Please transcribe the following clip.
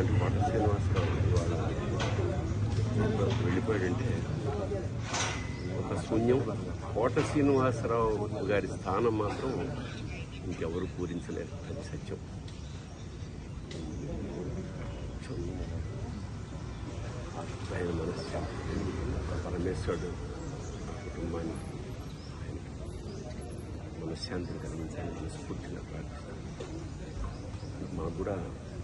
అలాంటి కోట శ్రీనివాసరావు ఇవాళ వెళ్ళిపోయాడంటే ఒక శూన్యం. కోట శ్రీనివాసరావు గారి స్థానం మాత్రం ఇంకెవరు పూరించలేరు. అది సత్యం. ఆయన మనశ్శాంతి పరమేశ్వరుడు. ఆ కుటుంబాన్ని మనశ్శాంతిని కలిగించాలని మనస్ఫూర్తిగా ప్రార్థిస్తాను. మాకు కూడా